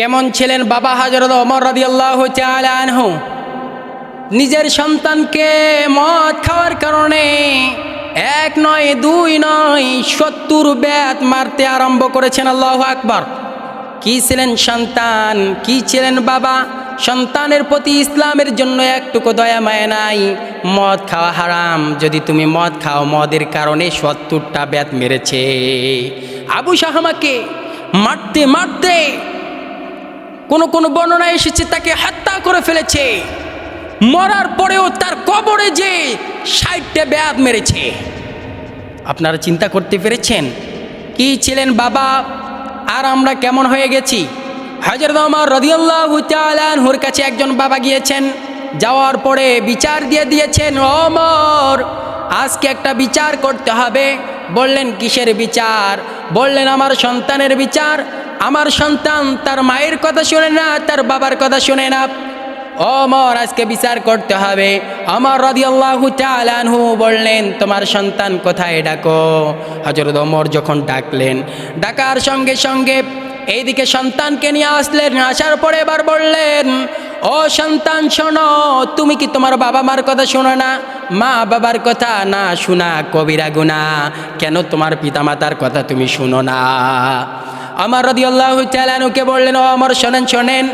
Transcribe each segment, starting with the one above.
কেমন ছিলেন বাবা হাজরত অমর রাদি আল্লাহ আনহু? নিজের সন্তানকে মদ খাওয়ার কারণে এক নয়, দুই নয়, সত্তর ব্যাত মারতে আরম্ভ করেছেন আল্লাহ আকবর। কি ছিলেন সন্তান? কি ছিলেন বাবা? সন্তানের প্রতি ইসলামের জন্য একটুকু দয়া, মায় নাই। মদ খাওয়া হারাম। যদি তুমি মদ খাও, মদের কারণে সত্তরটা ব্যাত মেরেছে। আবু সাহামাকে মারতে মারতে কোন কোন বর্ণনা এসেছে, তাকে হত্যা করে ফেলেছে। মরার পরেও তার কবরে যে ষাটটা ব্যাধ মেরেছে। আপনারা চিন্তা করতে পেরেছেন, কি ছিলেন বাবা? আর আমরা কেমন হয়ে গেছি? হাজরত আমার রদিয়াল্লাহু তাআলাহুর কাছে একজন বাবা গিয়েছেন, যাওয়ার পরে বিচার দিয়ে দিয়েছেন অমর আজকে একটা বিচার করতে হবে। বললেন, কিসের বিচার? বললেন, আমার সন্তানের বিচার। আমার সন্তান তার মায়ের কথা শোনে না, তার বাবার কথা শোনে না। অমর আজকে বিচার করতে হবে। আমার রদিয়াল্লাহু তাআলাহু বললেন, তোমার সন্তান কোথায় ডাকো? হযরত অমর যখন ডাকলেন, ডাকার সঙ্গে সঙ্গে এইদিকে সন্তানকে নিয়ে আসলেন, আসার পরে এবার বললেন, ও সন্তান, শোনো, তুমি কি তোমার বাবা মার কথা শোনো না? মা, বাবার কথা না শোনা, কবিরা গুনা কেন তোমার পিতামাতার কথা তুমি শুনো না? আমার রদিয়াল্লাহু তাআলাহুকে বললেন, ও আমার শোনেন শোনেন,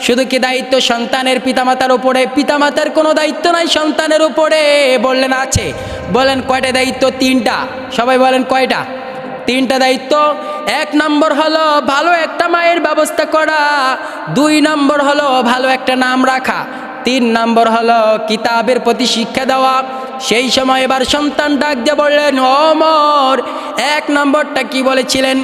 শুধু কি দায়িত্ব সন্তানের পিতামাতার উপরে? পিতামাতার কোনো দায়িত্ব নাই সন্তানের উপরে। বললেন, আছে। বলেন, কয়টা দায়িত্ব? তিনটা। সবাই বলেন, কয়টা? তিনটা দায়িত্ব। এক নম্বর হলো, ভালো একটা মায়ের ব্যবস্থা করা। দুই নম্বর হলো, ভালো একটা নাম রাখা। তিন নম্বর হলো, কিতাবের প্রতি শিক্ষা দেওয়া। সেই সময় এবার সন্তান ডাক দিয়ে বললেন অমর। এক নম্বরটা কি বলেছিলেন?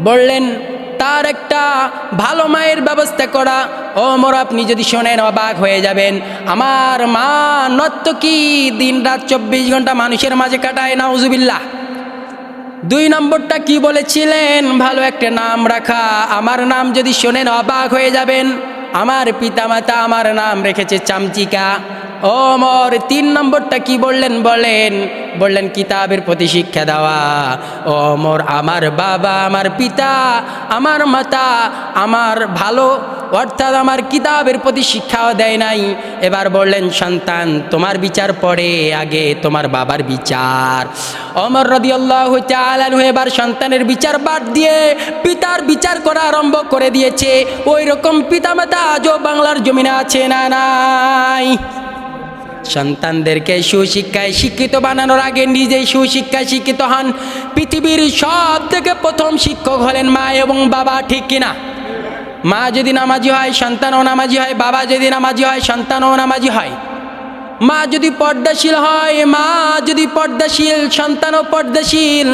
বললেন, তার একটা ভালো মায়ের ব্যবস্থা করা। ও মোর আপনি যদি শোনেন অবাক হয়ে যাবেন। আমার মা নত্য কি দিন রাত চব্বিশ ঘণ্টা মানুষের মাঝে কাটায় না নাউজুবিল্লাহ। দুই নম্বরটা কি বলেছিলেন? ভালো একটা নাম রাখা। আমার নাম যদি শোনেন অবাক হয়ে যাবেন। আমার পিতামাতা আমার নাম রেখেছে চামচিকা। ও মর তিন নম্বরটা কি বললেন? বলেন, বললেন, কিতাবের প্রতি শিক্ষা দেওয়া। ও মোর আমার বাবা, আমার পিতা, আমার মাতা, আমার ভালো, অর্থাৎ আমার কিতাবের প্রতি শিক্ষাও দেয় নাই। এবার বললেন, সন্তান, তোমার বিচার পরে, আগে তোমার বাবার বিচার। অমর রদি আল্লাহ চালানু এবার সন্তানের বিচার বাদ দিয়ে পিতার বিচার করা আরম্ভ করে দিয়েছে। ওই রকম পিতামাতা আজও বাংলার জমিনে আছে না নাই? সন্তানদেরকে সুশিক্ষায় শিক্ষিত বানানোর আগে নিজেই সুশিক্ষায় শিক্ষিত হন। পৃথিবীর সব থেকে প্রথম শিক্ষক হলেন মা এবং বাবা, ঠিক কিনা? মা যদি নামাজি হয়, সন্তানও নামাজি হয়, বাবা যদি নামাজি হয়, সন্তানও নামাজি হয়। মা যদি পর্দাশীল হয়, মা যদি পর্দাশীল, সন্তানও পর্দাশীল।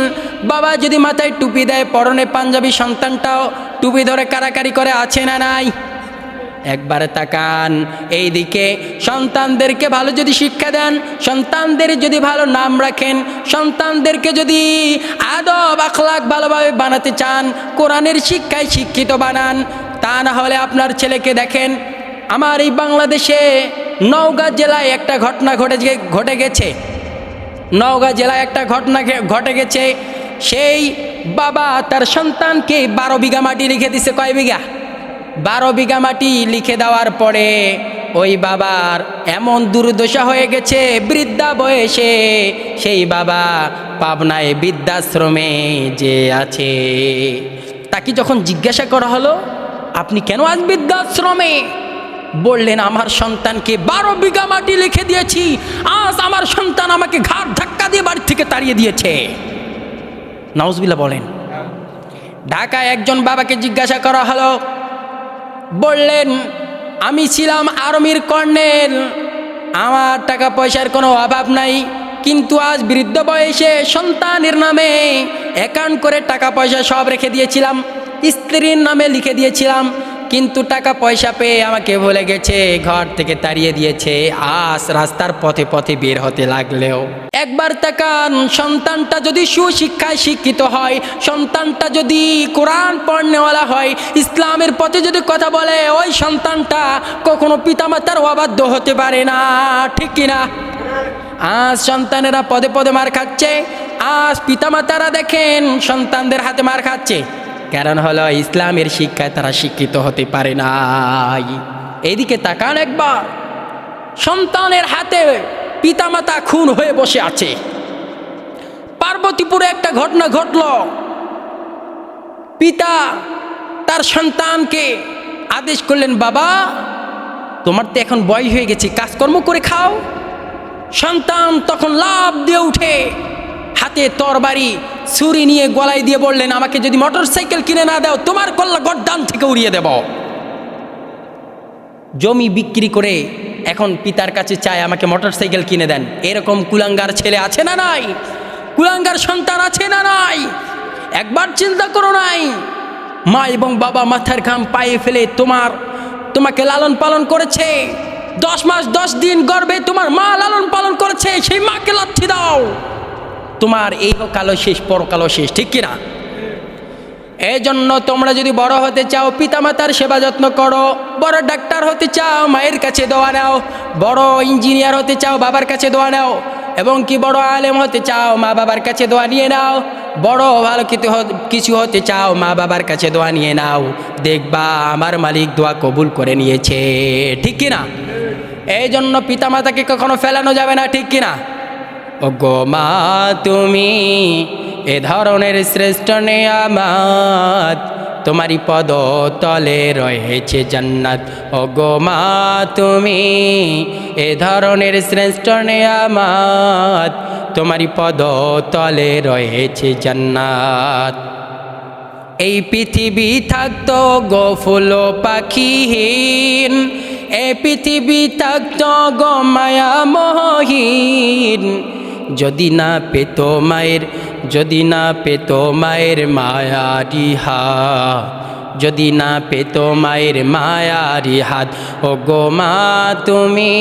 বাবা যদি মাথায় টুপি দেয়, পরনে পাঞ্জাবি, সন্তানটাও টুপি ধরে কারাকারি করে, আছে না নাই? একবারে তাকান এই দিকে সন্তানদেরকে ভালো যদি শিক্ষা দেন, সন্তানদের যদি ভালো নাম রাখেন, সন্তানদেরকে যদি আদব আখলাক ভালোভাবে বানাতে চান, কোরআনের শিক্ষায় শিক্ষিত বানান, তা না হলে আপনার ছেলেকে দেখেন, আমার এই বাংলাদেশে নওগাঁ জেলায় একটা ঘটনা ঘটে ঘটে গেছে। নওগাঁ জেলায় একটা ঘটনা ঘটে গেছে। সেই বাবা তার সন্তানকে বারো বিঘা মাটি রেখে দিছে, কয় বিঘা? বারো বিঘা মাটি লিখে দেওয়ার পরে ওই বাবার এমন দুর্দশা হয়ে গেছে বৃদ্ধা বয়সে। সেই বাবা পাবনায় বৃদ্ধাশ্রমে যে আছে। তাকে যখন জিজ্ঞাসা করা হলো, আপনি কেন আজ বৃদ্ধাশ্রমে? বললেন, আমার সন্তানকে বারো বিঘা মাটি লিখে দিয়েছি। আজ আমার সন্তান আমাকে ঘাট ধাক্কা দিয়ে বাড়ি থেকে তাড়িয়ে দিয়েছে। নাউজবিল্লা বলেন। ঢাকায় একজন বাবাকে জিজ্ঞাসা করা হলো বললেন, আমি ছিলাম আর্মির কর্নেল। আমার টাকা পয়সার কোনো অভাব নাই, কিন্তু আজ বৃদ্ধ বয়সে সন্তানের নামে অ্যাকাউন্ট করে টাকা পয়সা সব রেখে দিয়েছিলাম। স্ত্রীর নামে লিখে দিয়েছিলাম। কিন্তু টাকা পয়সা পেয়ে আমাকে ভুলে গেছে, ঘর থেকে তাড়িয়ে দিয়েছে, আজ রাস্তার পথে পথে বের হতে লাগলেও। একবার তাকান, সন্তানটা যদি সুশিক্ষায় শিক্ষিত হয়, সন্তানটা যদি কোরআন পড়নেওয়ালা হয়, ইসলামের পথে যদি কথা বলে, ওই সন্তানটা কখনো পিতামাতার অবাধ্য হতে পারে না, ঠিক কিনা আজ সন্তানেরা পদে পদে মার খাচ্ছে, আজ পিতামাতারা দেখেন সন্তানদের হাতে মার খাচ্ছে। কারণ হলো ইসলামের শিক্ষায় তারা শিক্ষিত হতে পারে নাই। এদিকে তাকান একবার। সন্তানের হাতে পিতামাতা খুন হয়ে বসে আছে। পার্বতীপুরে একটা ঘটনা ঘটল। পিতা তার সন্তানকে আদেশ করলেন, বাবা, তোমার তো এখন বয় হয়ে গেছে, কাজকর্ম করে খাও। সন্তান তখন লাভ দিয়ে উঠে হাতে তরবারি ছুরি নিয়ে গলায় দিয়ে বললেন, আমাকে যদি মোটর সাইকেল কিনে না দাও, তোমার কল্লা গড্ডান থেকে উড়িয়ে দেব। জমি বিক্রি করে এখন পিতার কাছে চায়, আমাকে মোটর সাইকেল কিনে দেন। এরকম কুলাঙ্গার ছেলে আছে না নাই? কুলাঙ্গার সন্তান আছে না নাই? একবার চিন্তা করো নাই, মা এবং বাবা মাথার ঘাম পায়ে ফেলে তোমার, তোমাকে লালন পালন করেছে। দশ মাস দশ দিন গর্বে তোমার মা লালন পালন করেছে, সেই মাকে লাথি দাও। তোমার এই কালো শেষ পরকালো শেষ, ঠিক কিনা? এই জন্য তোমরা যদি বড় হতে চাও, পিতামাতার সেবা যত্ন করো, বড় ডাক্তার হতে চাও, মায়ের কাছে দোয়া নাও, বড় ইঞ্জিনিয়ার হতে চাও, বাবার কাছে দোয়া নাও, এবং কি বড় আলেম হতে চাও, মা বাবার কাছে দোয়া নিয়ে নাও, বড় ভালো কিছু কিছু হতে চাও, মা বাবার কাছে দোয়া নিয়ে নাও, দেখবা আমার মালিক দোয়া কবুল করে নিয়েছে, ঠিক কিনা? এই জন্য পিতামাতাকে কখনো ফেলানো যাবে না, ঠিক কিনা? ও গো মা, তুমি এ ধরনের শ্রেষ্ঠ নেয়ামাত। তোমারই পদ তলে রয়েছে জান্নাত। ও গো মা, তুমি এ ধরনের শ্রেষ্ঠ নেয়ামাত। তোমারই পদ তলে রয়েছে জান্নাত। এই পৃথিবী থাকতো গোফুল পাখিহীন। এই পৃথিবী থাকত গো মায়া মহীন যদি না পেত মায়ের, যদি না পেত মায়ের মায়ারি হাত, যদি না পেত মায়ের মায়ারি হাত ও গো মা তুমি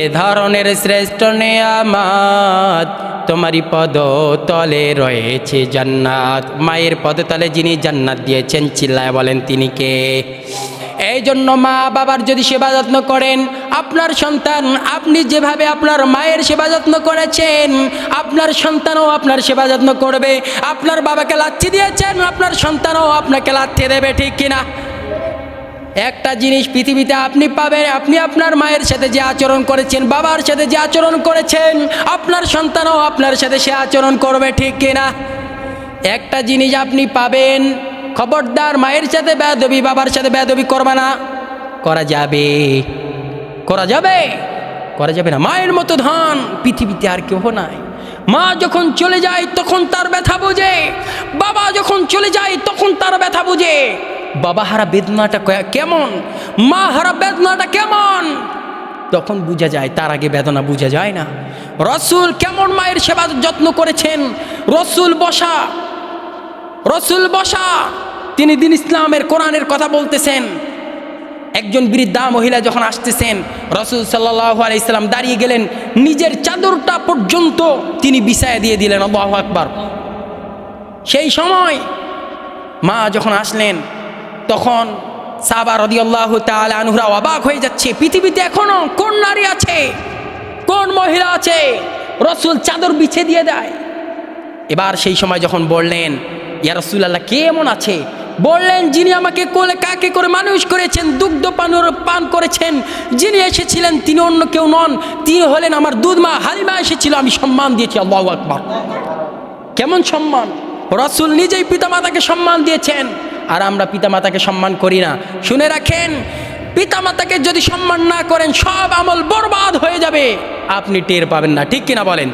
এ ধরনের শ্রেষ্ঠ নেয়ামাত তোমারই পদ তলে রয়েছে জান্নাত। মায়ের পদ তলে যিনি জান্নাত দিয়েছেন, চিল্লায় বলেন তিনি কে? এই জন্য মা বাবার যদি সেবা যত্ন করেন, আপনার সন্তান, আপনি যেভাবে আপনার মায়ের সেবা যত্ন করেছেন, আপনার সন্তানও আপনার সেবা যত্ন করবে। আপনার বাবাকে লাচ্ছি দিয়েছেন, আপনার সন্তানও আপনাকে লাথি দেবে, ঠিক কিনা? একটা জিনিস পৃথিবীতে আপনি পাবেন, আপনি আপনার মায়ের সাথে যে আচরণ করেছেন, বাবার সাথে যে আচরণ করেছেন, আপনার সন্তানও আপনার সাথে সে আচরণ করবে, ঠিক কিনা? একটা জিনিস আপনি পাবেন খবরদার মায়ের সাথে বেদবি বাবার সাথে বেদবি করবে না। করা যাবে। করা যাবে। করা যাবে না। মায়ের মতো ধান পৃথিবীতে আর কেউ নাই। মা যখন চলে যায়, তখন তার ব্যথা বোঝে। বাবা যখন চলে যায়, তখন তার ব্যথা বোঝে। বাবা হারা বেদনাটা কেমন? মা হারা বেদনাটা কেমন? তখন বোঝা যায়, তার আগে বেদনা বোঝা যায় না। রসুল কেমন মায়ের সেবা যত্ন করেছেন? রসুল বসা রসুল বসা, তিনি দিন ইসলামের কোরআনের কথা বলতেছেন। একজন বৃদ্ধা মহিলা যখন আসতেছেন, রসুল সাল্লাহ আলাইসাল্লাম দাঁড়িয়ে গেলেন, নিজের চাদরটা পর্যন্ত তিনি বিছায় দিয়ে দিলেন, আল্লাহ আকবার। সেই সময় মা যখন আসলেন, তখন সাবা রদি আল্লাহ আনহুরা অবাক হয়ে যাচ্ছে, পৃথিবীতে এখনও কোন নারী আছে, কোন মহিলা আছে, রসুল চাদর বিছে দিয়ে দেয়। এবার সেই সময় যখন বললেন ইয়া রসুল্লাহ কে এমন আছে? বললেন, যিনি আমাকে কোলে কাকে করে মানুষ করেছেন, দুগ্ধ পান পান করেছেন, যিনি এসেছিলেন, তিনি অন্য কেউ নন, তিনি হলেন আমার দুধমা, হালিমা এসেছিল, আমি সম্মান দিয়েছি, আল্লাহ আকবর। কেমন সম্মান? রসুল নিজেই পিতামাতাকে সম্মান দিয়েছেন, আর আমরা পিতামাতাকে সম্মান করি না। শুনে রাখেন, পিতামাতাকে যদি সম্মান না করেন, সব আমল বরবাদ হয়ে যাবে। আপনি টের পাবেন না, ঠিক কিনা বলেন?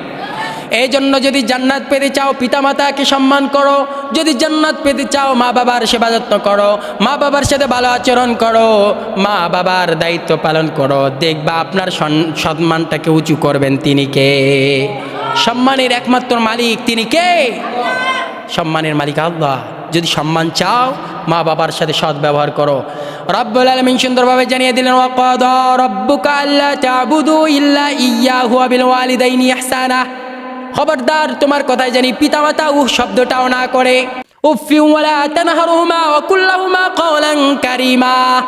এই জন্য যদি জান্নাত পেতে চাও পিতামাতাকে সম্মান করো। যদি জান্নাত পেতে চাও মা বাবার সেবা যত্ন করো। মা বাবার সাথে ভালো আচরণ করো। মা বাবার দায়িত্ব পালন করো। দেখবা আপনার সম্মানটাকে উঁচু করবেন তিনি কে? সম্মানের একমাত্র মালিক তিনি কে? সম্মানের মালিক আল্লাহ। যদি সম্মান চাও, মা বাবার সাথে সৎ ব্যবহার করো। রব্বুল আলমিন সুন্দরভাবে জানিয়ে দিলেন ওয়াকাদ রব্বুকা আল্লা তাবুদু ইল্লা ইয়াহু বিল ওয়ালিদাইনি ইহসানা। খবরদার, তোমার কথায় জানি পিতামাতা উহ শব্দটাও না করে। কারীমা।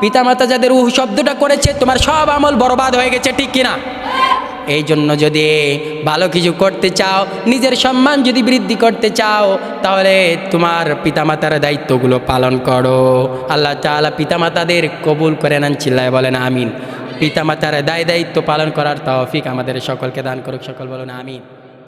পিতামাতা যাদের উহ শব্দটা করেছে, তোমার সব আমল বরবাদ হয়ে গেছে, ঠিক কিনা? এই জন্য যদি ভালো কিছু করতে চাও, নিজের সম্মান যদি বৃদ্ধি করতে চাও, তাহলে তোমার পিতামাতার দায়িত্বগুলো পালন করো। আল্লাহ তাআলা পিতামাতাদের কবুল করে নেন, চিল্লায় বলেন, আমিন। পিতামাতার দায় দায়িত্ব পালন করার তৌফিক আমাদের সকলকে দান করুক, সকল বলুন, আমিন।